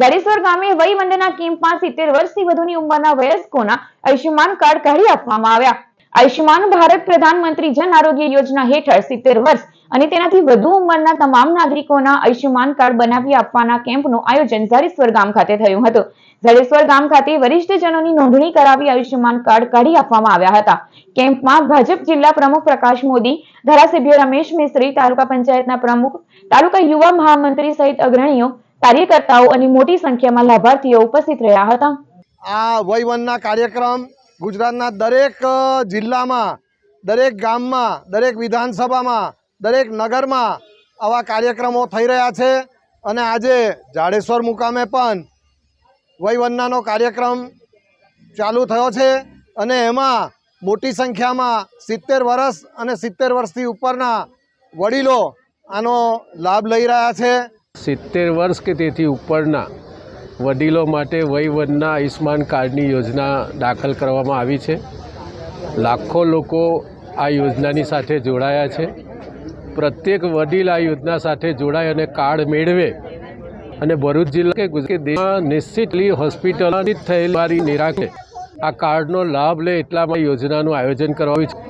ઝાડેશ્વર ગામે વયવંદના કેમ્પમાં સિત્તેર વર્ષથી વધુની ઉંમરના વયસ્કોના આયુષ્યમાન કાર્ડ કાઢી આપવામાં આવ્યા. આયુષ્યમાન ભારત પ્રધાનમંત્રી જન આરોગ્ય યોજના હેઠળ સિત્તેર વર્ષ અને તેનાથી વધુ ઉંમરના તમામ નાગરિકોના આયુષ્યમાન કાર્ડ બનાવી આપવાના કેમ્પનું આયોજન ઝાડેશ્વર ગામ ખાતે થયું હતું. ઝાડેશ્વર ગામ ખાતે વરિષ્ઠજનોની નોંધણી કરાવી આયુષ્યમાન કાર્ડ કાઢી આપવામાં આવ્યા હતા. કેમ્પમાં ભાજપ જિલ્લા પ્રમુખ પ્રકાશ મોદી, ધારાસભ્ય રમેશ મિસ્ત્રી, તાલુકા પંચાયતના પ્રમુખ, તાલુકા યુવા મહામંત્રી સહિત અગ્રણીઓ કાર્યકર્તાઓ અને મોટી સંખ્યામાં લાભાર્થીઓ ઉપસ્થિત રહ્યા હતા. આ વયવનના કાર્યક્રમ ગુજરાતના દરેક જિલ્લામાં, દરેક ગામમાં, દરેક વિધાનસભામાં, દરેક નગરમાં આવા કાર્યક્રમો થઈ રહ્યા છે અને આજે જાડેશ્વર મુકામે પણ વયવંદનાનો કાર્યક્રમ ચાલુ થયો છે અને એમાં મોટી સંખ્યામાં સિત્તેર વર્ષ અને સિત્તેર વર્ષથી ઉપરના વડીલો આનો લાભ લઈ રહ્યા છે. સિત્તેર વર્ષ કે તેથી ઉપરના વડીલો માટે વયવનના આયુષ્માન કાર્ડની યોજના દાખલ કરવામાં આવી છે. લાખો લોકો આ યોજનાની સાથે જોડાયા છે. પ્રત્યેક વડીલ આ યોજના સાથે જોડાય અને કાર્ડ મેળવે અને ભરૂચ જિલ્લા કે ગુજરાત નિશ્ચિતલી હોસ્પિટલોની થયેલ મારી નિરાખે આ કાર્ડનો લાભ લે એટલા માટે યોજનાનું આયોજન કરવામાં છે.